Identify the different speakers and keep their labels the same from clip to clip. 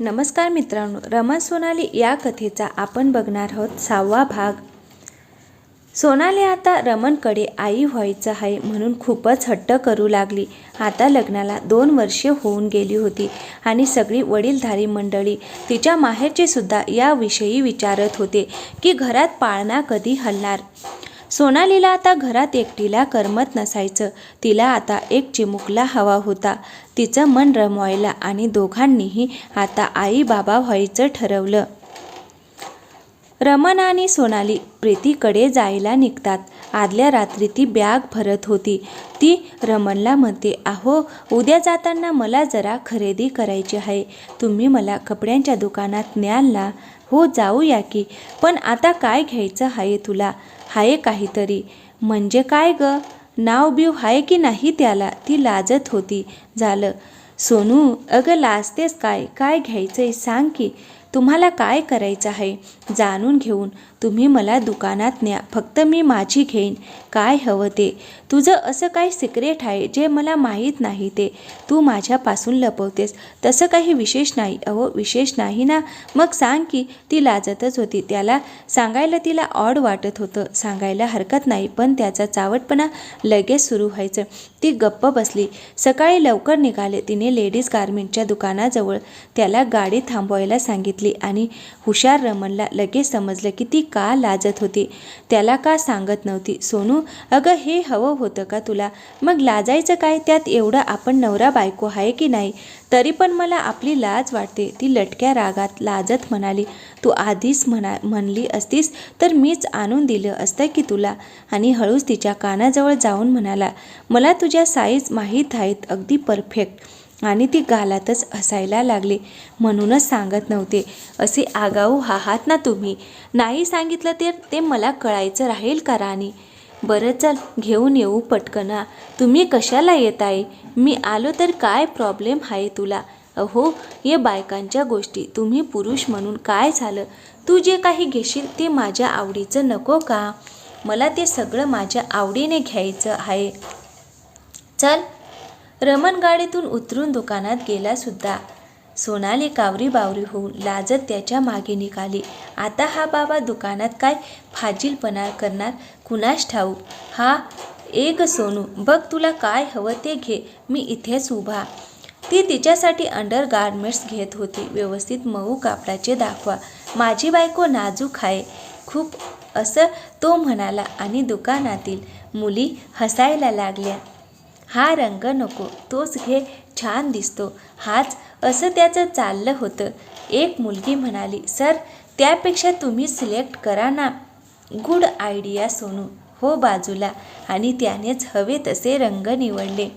Speaker 1: नमस्कार मित्रांनो रमा सोनाली या कथेचा आपण बघणार आहोत सहावा भाग. सोनाली आता रमणकडे आई व्हायचं आहे म्हणून खूपच हट्ट करू लागली. आता लग्नाला दोन वर्षे होऊन गेली होती आणि सगळी वडीलधारी मंडळी तिच्या माहेरचेसुद्धा याविषयी विचारत होते की घरात पाळणा कधी हलणार? सोनालीला आता घरात एकटीला करमत नसायचं. तिला आता एक चिमुकला हवा होता. तिचं मन रमवायला आणि दोघांनीही आता आई बाबा व्हायचं ठरवलं. रमण आणि सोनाली प्रीतीकडे जायला निघतात. आदल्या रात्री ती बॅग भरत होती. ती रमणला म्हणते अहो उद्या जाताना मला जरा खरेदी करायची आहे. तुम्ही मला कपड्यांच्या दुकानात न्याल ना. हो जाऊया की. पण आता काय घ्यायचं आहे तुला? आहे काहीतरी. म्हणजे काय ग? नाव बिव आहे की नाही त्याला? ती लाजत होती. झालं. सोनू अगं लाजतेस काय? काय घ्यायचंय सांग की. तुम्हाला काय करायचं आहे? जाणून घेऊन तुम्ही मला दुकानात न्या. फक्त मी माझी घेईन. काय हवं ते? तुझं असं काय सिक्रेट आहे जे मला माहीत नाही ते. तू माझ्यापासून लपवतेस. तसं काही विशेष नाही. अहो विशेष नाही ना? मग सांग की ती लाजतच होती. त्याला सांगायला तिला ऑड वाटत होतं. सांगायला हरकत नाही पण त्याचा चावटपणा लगेच सुरू व्हायचं. ती गप्प बसली. सकाळी लवकर निघाले. तिने लेडीज गार्मेंटच्या दुकानाजवळ त्याला गाडी थांबवायला सांगितली. आणि हुशार रमणला लगेच समजलं की ती का लाजत होती. त्याला का सांगत नव्हती? सोनू अगं हे हवं होतं का तुला? मग लाजायचं काय? त्यात एवढं आपण नवरा बायको आहे की नाही? तरी पण मला आपली लाज वाटते. ती लटक्या रागात लाजत म्हणाली तू आधीच म्हणा म्हणली असतीस तर मीच आणून दिलं असतं की तुला? आणि हळूच तिच्या कानाजवळ जाऊन म्हणाला मला तुझ्या साईज माहीत आहेत. अगदी परफेक्ट आणि ती गालातच हसायला लागली. म्हणूनच सांगत नव्हते. असे आगाऊ आहात ना तुम्ही. नाही सांगितलं तर ते मला कळायचं राहील का राणी? बरं चल घेऊन येऊ पटकना. तुम्ही कशाला येत आहे? मी आलो तर काय प्रॉब्लेम आहे तुला? अहो ये बायकांच्या गोष्टी. तुम्ही पुरुष म्हणून काय झालं? तू जे काही घेशील ते माझ्या आवडीचं नको का? मला ते सगळं माझ्या आवडीने घ्यायचं आहे. चल रमण गाडीतून उतरून दुकानात गेलासुद्धा सोनाली कावरी बावरी होऊन लाजत त्याच्यामागे निघाली. आता हा बाबा दुकानात काय फाजीलपणा करणार? कुणास ठाऊक? हा एक सोनू बघ तुला काय हवं ते घे मी इथेच उभा. ती तिच्यासाठी अंडर गार्मेंट्स घेत होती. व्यवस्थित मऊ कापडाचे दाखवा. माझी बायको नाजूक आहे. खूप असं तो म्हणाला आणि दुकानातील मुली हसायला लागल्या. हा रंग नको तोच घे छान दिसतो. हाच असं त्याचं चाललं होतं. एक मुलगी म्हणाली सर त्यापेक्षा तुम्ही सिलेक्ट करा ना. Good idea Sonu. हो बाजूला. आणि त्यानेच हवे तसे रंग निवडले.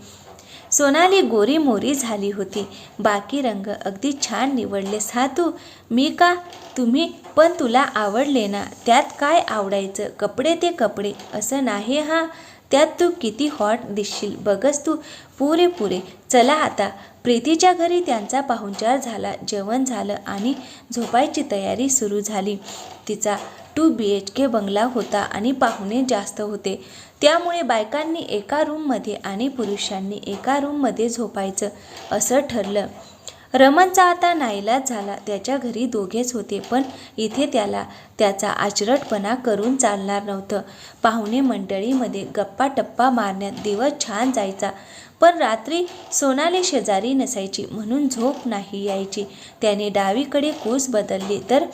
Speaker 1: सोनाली गोरी मोरी झाली होती. बाकी रंग अगदी छान निवडलेस हा तू मी का? तुम्ही पण तुला आवडले ना? त्यात काय आवडायचं? कपडे ते कपडे. असं नाही हा. त्यात तू किती हॉट दिसशील. बघस तू. पुरे पुरे. चला आता. प्रीतीच्या घरी त्यांचा पाहुणचार झाला. जेवण झालं आणि झोपायची तयारी सुरू झाली. तिचा टू बी एच के बंगला होता आणि पाहुणे जास्त होते. त्यामुळे बायकांनी एका रूममध्ये आणि पुरुषांनी एका रूममध्ये झोपायचं असं ठरलं. रमणचा आता नाईलाज झाला. त्याच्या घरी दोघेच होते पण इथे त्याला त्याचा आचरटपणा करून चालणार नव्हतं. पाहुणे मंडळीमध्ये गप्पा टप्पा मारण्यात दिवस छान जायचा पण रात्री सोनाली शेजारी नसायची म्हणून झोप नाही यायची. त्याने डावीकडे कूस बदलली तर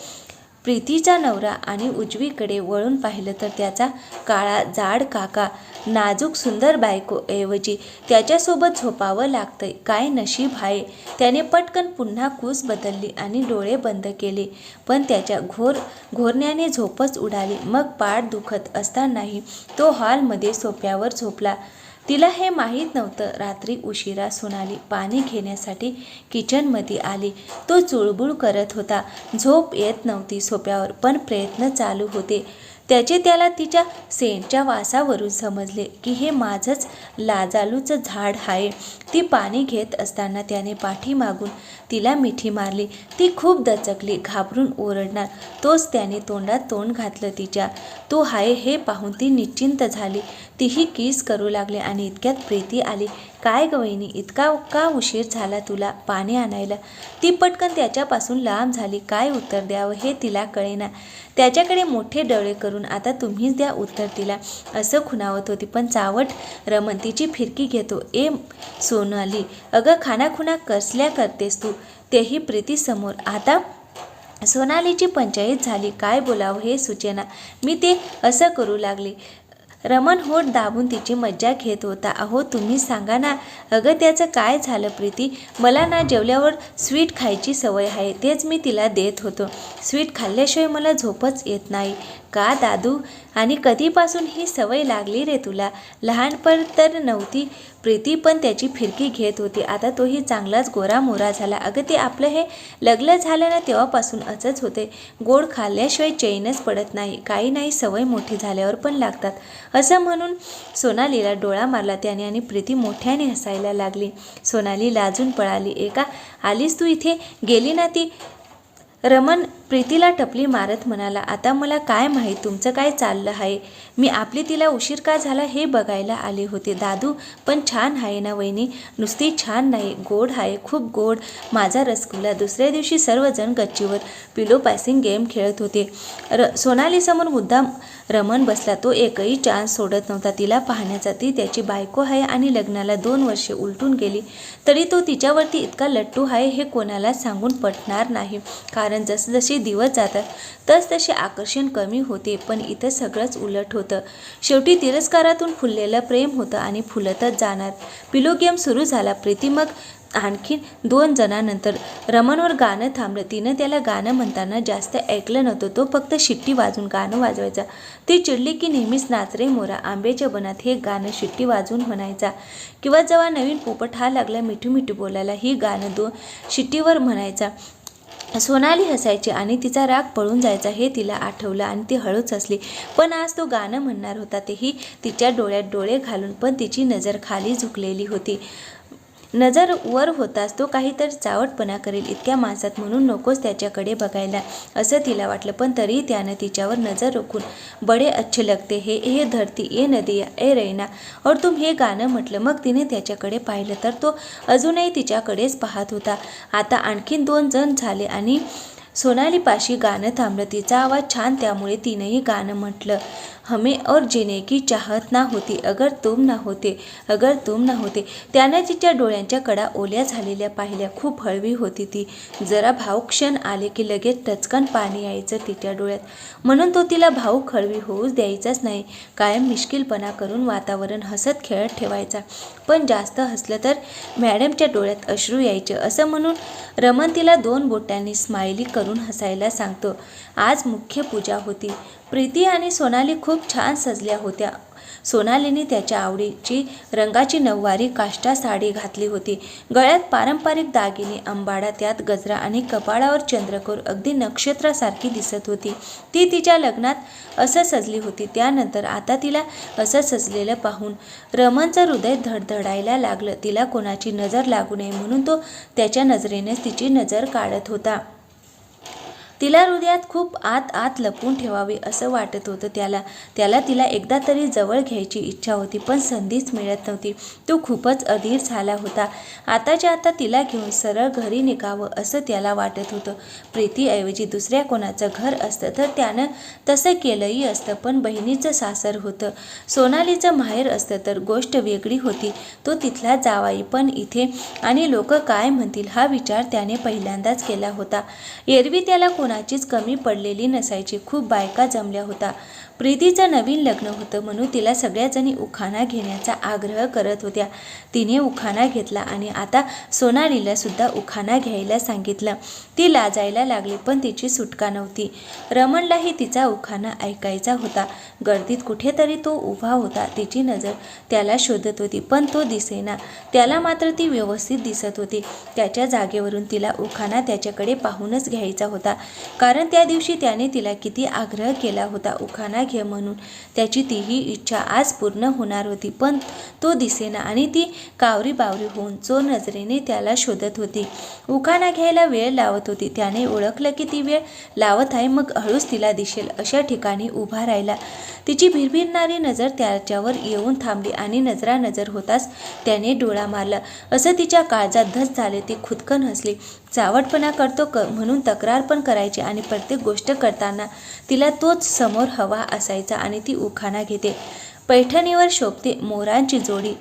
Speaker 1: प्रीतीचा नवरा आणि उजवीकडे वळून पाहिलं तर त्याचा काळा जाड काका नाजूक सुंदर बायको ऐवजी त्याच्यासोबत झोपावं लागतंय. काय नशीब आहे त्याने पटकन पुन्हा कूस बदलली आणि डोळे बंद केले. पण त्याच्या घोर घोरण्याने झोपच उडाली. मग पाठ दुखत असतानाही तो हॉलमध्ये सोप्यावर झोपला. तिला हे माहीत नव्हतं. रात्री उशिरा सोनाली पाणी घेण्यासाठी किचनमध्ये आली. तो चुळबुळ करत होता. झोप येत नव्हती सोप्यावर पण प्रयत्न चालू होते. त्याचे त्याला तिच्या सेंटच्या वासावरून समजले की हे माझंच लाजालूचं झाड आहे. ती पाणी घेत असताना त्याने पाठीमागून तिला मिठी मारली. ती खूप दचकली घाबरून ओरडणार. तोच त्याने तोंडात तोंड घातलं तिच्या. तो हाय हे पाहून ती निश्चिंत झाली. तीही किस करू लागली आणि इतक्यात प्रीती आली. काय ग वहिनी इतका का उशीर झाला तुला पाणी आणायला? ती पटकन त्याच्यापासून लांब झाली. काय उत्तर द्यावं हे तिला कळेना. त्याच्याकडे मोठे डवळे करून आता तुम्हीच द्या उत्तर तिला. असं खुणावत होती पण चावट रमन तिची फिरकी घेतो. ए सोनाली अगं खानाखुणा कसल्या करतेस तू? तेही प्रीतीसमोर आता सोनालीची पंचायत झाली. काय बोलावं हे सुचेना. मी ते असं करू लागले. रमन होठ दाबून तिची मज्जा घेत होता. अहो तुम्ही सांगा ना अगं त्याचं काय झालं प्रीती? मला ना जेवल्यावर स्वीट खायची सवय आहे तेच मी तिला देत होतो. स्वीट खाल्ल्याशिवाय मला झोपच येत नाही. का दादू? आणि कधीपासून ही सवय लागली रे तुला? लहानपण तर नव्हती. प्रीती पण त्याची फिरकी घेत होती. आता तोही चांगलाच गोरा मोरा झाला. अगं ते आपलं हे लग्न झालं ना तेव्हापासून असंच होते. गोड खाल्ल्याशिवाय चैनच पडत नाही. काही नाही सवय मोठी झाल्यावर पण लागतात. असं म्हणून सोनालीला डोळा मारला त्याने आणि प्रीती मोठ्याने हसायला लागली. सोनाली लाजून पळाली. एका आलीस तू इथे? गेली ना ती? रमन प्रीतीला टपली मारत म्हणाला आता मला काय माहीत तुमचं काय चाललं आहे? मी आपली तिला उशीर का झाला हे बघायला आले होते. दादू पण छान आहे ना वहिनी? नुसती छान नाही गोड आहे खूप गोड. माझा रसगुल्ला दुसऱ्या दिवशी सर्वजण गच्चीवर पिलो पासिंग गेम खेळत होते. र सोनालीसमोर मुद्दाम रमन बसला. तो एकही चान्स सोडत नव्हता. तिला पाहण्याचा ती त्याची बायको आहे आणि लग्नाला दोन वर्षे उलटून गेली. तरी तो तिच्यावरती इतका लट्टू आहे हे कोणाला सांगून पटणार नाही. कारण जसजसे दिवस जातात तस तसे आकर्षण कमी होते पण इथं सगळंच उलट होतं. शेवटी तिरस्कारातून फुललेलं प्रेम होतं आणि फुलतच जाणार. पिलो गेम सुरू झाला. प्रीती मग आणखी दोन जणांनंतर रमणवर गाणं थांबलं. तिनं त्याला गाणं म्हणताना जास्त ऐकलं नव्हतं. तो फक्त शिट्टी वाजून गाणं वाजवायचा. ती चिडली की नेहमीच नाचरे मोरा आंब्याच्या बनात हे गाणं शिट्टी वाजवून म्हणायचा. किंवा जेव्हा नवीन पोपट हा लागला मिठू मिठू बोलायला ही गाणं दोन शिट्टीवर म्हणायचा. सोनाली हसायची आणि तिचा राग पळून जायचा हे तिला आठवलं आणि ती हळूच हसली. पण आज तो गाणं म्हणणार होता तेही तिच्या डोळ्यात डोळे घालून पण तिची नजर खाली झुकलेली होती. नजर वर होताच तो काहीतरी चावटपणा करेल इतक्या माणसात म्हणून नकोच त्याच्याकडे बघायला असं तिला वाटलं. पण तरीही त्यानं तिच्यावर नजर रोखून बडे अच्छे लगते. हे हे धरती ए नदिया ए रैना. और तुम हे गाणं म्हटलं. मग तिने त्याच्याकडे पाहिलं तर तो अजूनही तिच्याकडेच पाहत होता. आता आणखीन दोन जण झाले आणि सोनालीपाशी गाणं थांबलं. तिचा आवाज छान त्यामुळे तिनंही गाणं म्हटलं. हमें और जीने की चाहत ना होती अगर तुम ना होते अगर तुम ना होते। त्यानं तिच्या डोळ्यांच्या कडा ओल्या झालेल्या पाहिल्या खूप हळवी होती ती. जरा भावक्षण आले की लगेच टचकन पाणी यायचं तिच्या डोळ्यात. म्हणून तो तिला भाऊक हळवी होऊच द्यायचाच नाही. कायम मिश्किलपणा करून वातावरण हसत खेळत ठेवायचा. पण जास्त हसलं तर मॅडमच्या डोळ्यात अश्रू यायचे. असं म्हणून रमन तिला दोन बोटांनी स्माइली करून हसायला सांगतो. आज मुख्य पूजा होती. प्रीती आणि सोनाली खूप छान सजल्या होत्या. सोनालीने त्याच्या आवडीची रंगाची नऊवारी काष्टा साडी घातली होती. गळ्यात पारंपरिक दागिने अंबाडा त्यात गजरा आणि कपाळावर चंद्रकोर अगदी नक्षत्रासारखी दिसत होती. ती तिच्या लग्नात असं सजली होती. त्यानंतर आता तिला असं सजलेलं पाहून रमणचं हृदय धडधडायला लागलं. तिला कोणाची नजर लागू नये म्हणून तो त्याच्या नजरेनेच तिची नजर काढत होता. तिला हृदयात खूप आत आत लपवून ठेवावे असं वाटत होतं. त्याला त्याला तिला एकदा तरी जवळ घ्यायची इच्छा होती पण संधीच मिळत नव्हती. तो खूपच अधीर झाला होता. आताच्या आता तिला घेऊन सरळ घरी निघावं असं त्याला वाटत होतं. प्रीतीऐवजी दुसऱ्या कोणाचं घर असतं तर त्यानं तसं केलंही असतं पण बहिणीचं सासर होतं. सोनालीचं माहेर असतं तर गोष्ट वेगळी होती. तो तिथला जावाई पण इथे. आणि लोक काय म्हणतील हा विचार त्याने पहिल्यांदाच केला होता. एरवी त्याला कोणाचीच कमी पडलेली नसायची. खूप बायका जमल्या होता प्रीतीचं नवीन लग्न होतं म्हणून तिला सगळ्याजणी उखाणा घेण्याचा आग्रह करत होत्या. तिने उखाणा घेतला आणि आता सोनालीला सुद्धा उखाणा घ्यायला सांगितलं. ती लाजायला लागली पण तिची सुटका नव्हती. रमणलाही तिचा उखाणा ऐकायचा होता. गर्दीत कुठेतरी तो उभा होता. तिची नजर त्याला शोधत होती पण तो दिसेना. त्याला मात्र ती व्यवस्थित दिसत होती. त्याच्या जागेवरून तिला उखाणा त्याच्याकडे पाहूनच घ्यायचा होता. कारण त्या दिवशी त्याने तिला किती आग्रह केला होता उखाणा घे म्हणून. त्याची तीही इच्छा आज पूर्ण होणार होती पण तो दिसेना आणि ती कावरी बावरी होऊन चोर नजरेने त्याला शोधत होती. उखाणा घ्यायला वेळ लावत होती. त्याने ओळखलं की ती वेळ लावत आहे मग हळूच तिला दिसेल. अशा ठिकाणी उभा राहिला. तिची भिरभिरणारी नजर त्याच्यावर येऊन थांबली आणि नजरा नजर होताच त्याने डोळा मारला. असं तिच्या काळजात धस झाले ती खुदकन हसली. चावटपणा करतो क म्हणून तक्रार पण करायची आणि प्रत्येक गोष्ट करताना तिला तोच समोर हवा असायचा आणि ती उखाणा घेते. पैठणीवर शोभते मोरांची जोडी.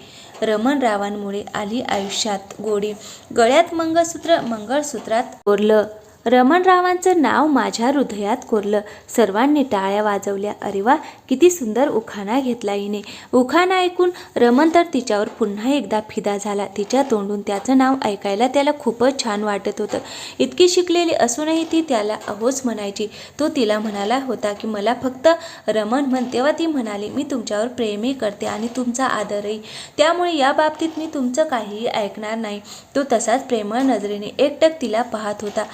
Speaker 1: रमणरावांमुळे आली आयुष्यात गोडी. गळ्यात मंगळसूत्र मंगळसूत्रात कोरलं. रमणरावांचं नाव माझ्या हृदयात कोरलं. सर्वांनी टाळ्या वाजवल्या. अरे वा किती सुंदर उखाणा घेतला हिने. उखाणा ऐकून रमण तर तिच्यावर पुन्हा एकदा फिदा झाला. तिच्या तोंडून त्याचं नाव ऐकायला त्याला खूपच छान वाटत होतं. इतकी शिकलेली असूनही ती त्याला अहोच म्हणायची. तो तिला म्हणाला होता की मला फक्त रमण म्हण. तेव्हा ती म्हणाली मी तुमच्यावर प्रेमही करते आणि तुमचा आदरही. त्यामुळे या बाबतीत मी तुमचं काहीही ऐकणार नाही. तो तसाच प्रेमळ नजरेने एकटक तिला पाहत होता.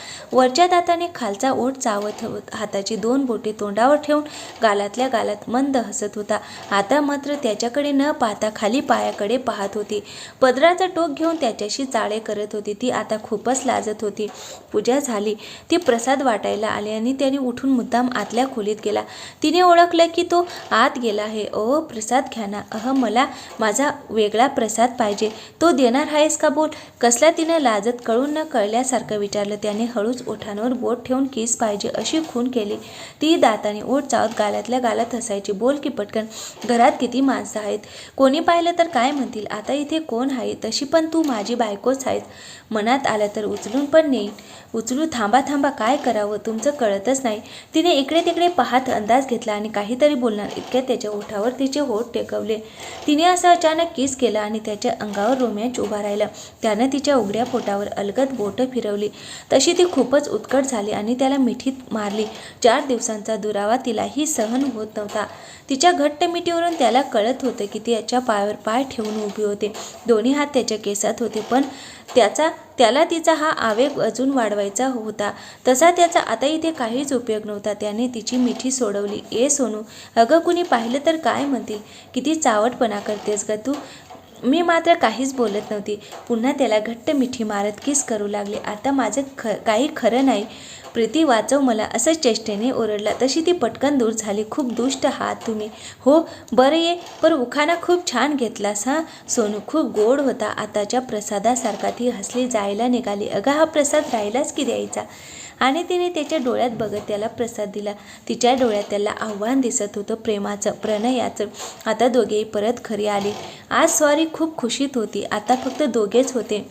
Speaker 1: वरच्या दाताने खालचा ओठ चावत होत हाताची दोन बोटे तोंडावर ठेवून गालातल्या गालात मंद हसत होता. आता मात्र त्याच्याकडे न पाहता खाली पायाकडे पाहत होती. पदराचं टोक घेऊन त्याच्याशी चाळे करत होती. ती आता खूपच लाजत होती. पूजा झाली. ती प्रसाद वाटायला आली आणि त्याने उठून मुद्दाम आतल्या खोलीत गेला. तिने ओळखलं की तो आत गेला आहे. ओ प्रसाद घ्या ना. अह मला माझा वेगळा प्रसाद पाहिजे. तो देणार आहेस का बोल? कसला तिनं लाजत कळून न कळल्यासारखं विचारलं. त्याने हळूच ओठांवर बोट ठेवून किस पाहिजे अशी खून केली. ती दाताने ओठ चावत गालातल्या गालात हसायची. बोल की पटकन घरात किती माणसं आहेत? कोणी पाहिलं तर काय म्हणतील? आता इथे कोण आहे? तशी पण तू माझी बायकोच आहेस. मनात आलं तर उचलून पण नेईन. उचलू थांबा थांबा काय करावं? तुमचं कळतच नाही. तिने इकडे तिकडे पाहत अंदाज घेतला आणि काहीतरी बोलणार. इतक्या त्याच्या ओठावर तिचे होठ टेकवले. तिने असं अचानक किस केला आणि त्याच्या अंगावर रोमॅच उभा राहिला. त्यानं तिच्या उघड्या पोटावर अलगद बोटं फिरवली. तशी ती खूपच उत्कट झाली आणि त्याला मिठीत मारली. चार दिवसांचा दुरावा तिलाही सहन होत नव्हता. तिच्या घट्ट मिठीवरून त्याला कळत होतं की ती याच्या पायावर पाय ठेवून उभी होते. दोन्ही हात त्याच्या केसात होते पण त्याचा त्याला तिचा हा आवेग अजून वाढवायचा होता. तसा त्याचा आता इथे काहीच उपयोग नव्हता. त्याने तिची मिठी सोडवली. ए सोनू अगं कुणी पाहिलं तर काय म्हणतील? किती चावटपणा करतेस ग तू? मी मात्र काहीच बोलत नव्हती. पुन्हा त्याला घट्ट मिठी मारत किस करू लागले. आता माझं ख काही खरं नाही. प्रीती वाचव मला असं चेष्टेने ओरडला. तशी ती पटकन दूर झाली. खूप दुष्ट आहात तुम्ही. हो बरं ये पण उखाना खूप छान घेतलास हां? सोनू खूप गोड होता. आताच्या प्रसादासारखा ती हसली जायला निघाली. अगं हा प्रसाद राहिलाच की द्यायचा? आणि तिने त्याच्या डोळ्यात बघत त्याला प्रसाद दिला. तिच्या डोळ्यात त्याला आव्हान दिसत होतं प्रेमाचं प्रणयाचं. आता दोघेही परत खरी आले. आज स्वारी खूप खुशीत होती. आता फक्त दोघेच होते.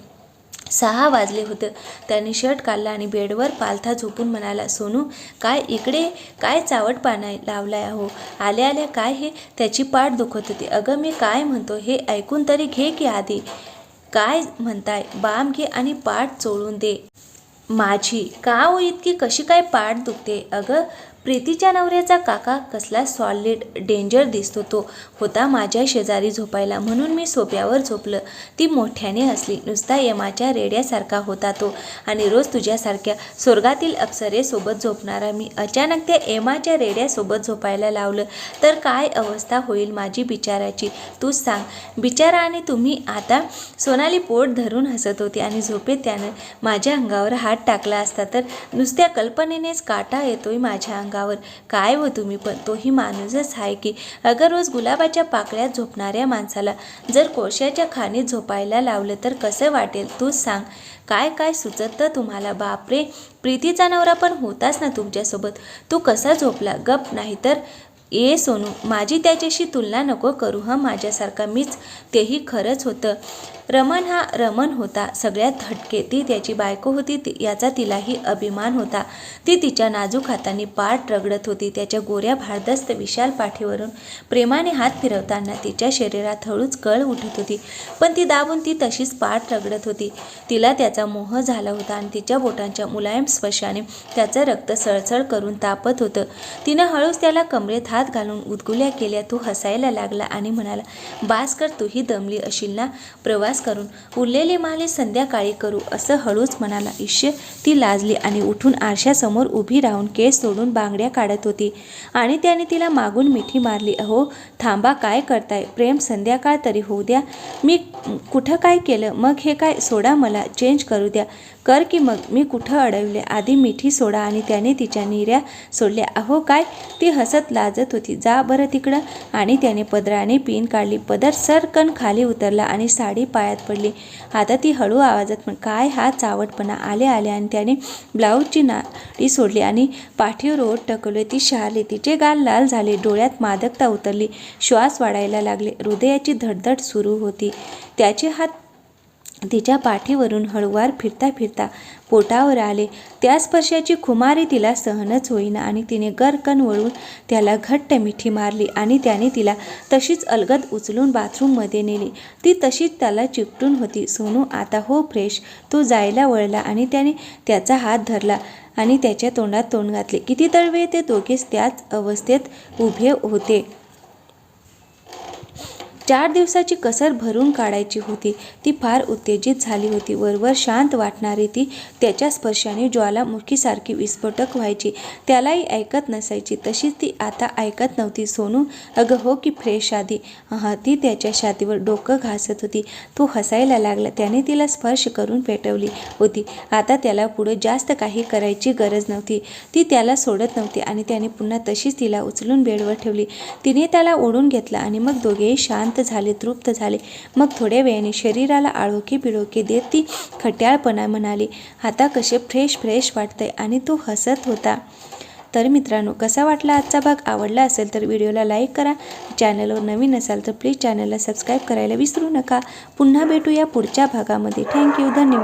Speaker 1: सहा वाजले होतं. त्याने शर्ट काढला आणि बेडवर पालथा झोपून म्हणाला सोनू काय इकडे? काय चावट पाना लावलाय अहो? आल्या आल्या काय हे? त्याची पाठ दुखत होती. अगं मी काय म्हणतो? हे ऐकून तरी घे की आधी. काय म्हणताय? बाम घे आणि पाठ चोळून दे. माझी का हो इतकी कशी काय पाठ दुखते? अगं प्रीतीच्या नवऱ्याचा काका कसला सॉलिड डेंजर दिसतो तो होता माझ्या शेजारी झोपायला. म्हणून मी सोप्यावर झोपलं. ती मोठ्याने हसली. नुसता यमाच्या रेड्यासारखा होता तो आणि रोज तुझ्यासारख्या स्वर्गातील अप्सरेसोबत झोपणारा मी. अचानक त्या यमाच्या रेड्यासोबत झोपायला लावलं. तर काय अवस्था होईल माझी बिचाराची तूच सांग. बिचारा आणि तुम्ही आता सोनाली पोट धरून हसत होती आणि झोपेत त्यानं माझ्या अंगावर हात टाकला असता तर नुसत्या कल्पनेनेच काटा येतोय माझ्या अंगावर. काय व तुम्ही पण? तोही माणूसच आहे की. अगर रोज गुलाबाच्या पाकळ्यात झोपणाऱ्या माणसाला जर कोळशाच्या खाणीत झोपायला लावलं तर कसं वाटेल तूच सांग. काय काय सुचतं तुम्हाला? बापरे! प्रीतीचा नवरा पण होताच ना तुमच्यासोबत. तू कसा झोपला? गप नाही तर ए सोनू माझी त्याच्याशी तुलना नको करू हं? माझ्यासारखा मीच. तेही खरंच होतं. रमण हा रमण होता. सगळ्यात हटके ती त्याची बायको होती. ती याचा तिलाही अभिमान होता. ती तिच्या नाजूक हाताने पाठ रगडत होती. त्याच्या गोऱ्या भारदस्त विशाल पाठीवरून प्रेमाने हात फिरवताना तिच्या शरीरात हळूच कळ उठत होती. पण ती दाबून ती तशीच पाठ रगडत होती. तिला त्याचा मोह झाला होता आणि तिच्या बोटांच्या मुलायम स्पर्शाने त्याचं रक्त सळसळ करून तापत होतं. तिनं हळूच त्याला कमरेत हात घालून उदगुल्या केल्या. तो हसायला लागला आणि म्हणाला बास कर तूही दमली अशील ना? प्रवास प्रवास करून उरलेले माले संध्याकाळी करू असं हळूच म्हणाला इश्य ती लाजली आणि उठून आरशासमोर उभी राहून केस सोडून बांगड्या काढत होती. आणि त्याने तिला मागून मिठी मारली अहो थांबा काय करताय? प्रेम संध्याकाळ तरी होऊ द्या. मी कुठं काय केलं? मग हे काय? सोडा मला चेंज करू द्या. कर की मग. मी कुठं अडवले? आधी मिठी सोडा आणि त्याने तिच्या निर्या सोडल्या. अहो काय? ती हसत लाजत होती. जा बरं तिकडं. आणि त्याने पदराने पिन काढली. पदर सरकन खाली उतरला आणि साडी पायात पडली. आता ती हळू आवाजात म्हण काय हा चावटपणा? आले आले आणि त्याने ब्लाऊजची नाडी सोडली आणि पाठीवर ओठ टकवले ती शहाली. तिचे गाल लाल झाले. डोळ्यात मादकता उतरली. श्वास वाढायला लागले. हृदयाची धडधड सुरू होती. त्याचे हात तिच्या पाठीवरून हळूवार फिरता फिरता पोटावर आले. त्या स्पर्शाची खुमारी तिला सहनच होईना आणि तिने गरकन वळून त्याला घट्ट मिठी मारली आणि त्याने तिला तशीच अलगद उचलून बाथरूममध्ये नेली. ती तशीच त्याला चिकटून होती. सोनू आता हो फ्रेश. तो जायला वळला आणि त्याने त्याचा हात धरला आणि त्याच्या तोंडात तोंड घातले. किती तळवे ते दोघेच त्याच अवस्थेत उभे होते. चार दिवसाची कसर भरून काढायची होती. ती फार उत्तेजित झाली होती. वरवर शांत वाटणारी ती त्याच्या स्पर्शाने ज्वालामुखीसारखी विस्फोटक व्हायची. त्यालाही ऐकत नसायची. तशीच ती आता ऐकत नव्हती. सोनू अगं हो की फ्रेश आधी. हा ती त्याच्या छातीवर डोकं घासत होती. तो हसायला लागला. त्याने तिला स्पर्श करून पेटवली होती. आता त्याला पुढे जास्त काही करायची गरज नव्हती. ती त्याला सोडत नव्हती आणि त्याने पुन्हा तशीच तिला उचलून बेडवर ठेवली. तिने त्याला ओढून घेतलं आणि मग दोघेही शांत झाले तृप्त झाले. मग थोड्या वेळाने शरीराला आळोखी बिळोखी देत ती खट्याळपणा म्हणाली आता कसे फ्रेश फ्रेश वाटतंय आणि तो हसत होता. तर मित्रांनो कसा वाटला आजचा भाग? आवडला असेल तर व्हिडिओला लाईक करा. चॅनलवर नवीन असाल तर प्लीज चॅनलला सबस्क्राईब करायला विसरू नका. पुन्हा भेटूया पुढच्या भागामध्ये. थँक्यू. धन्यवाद.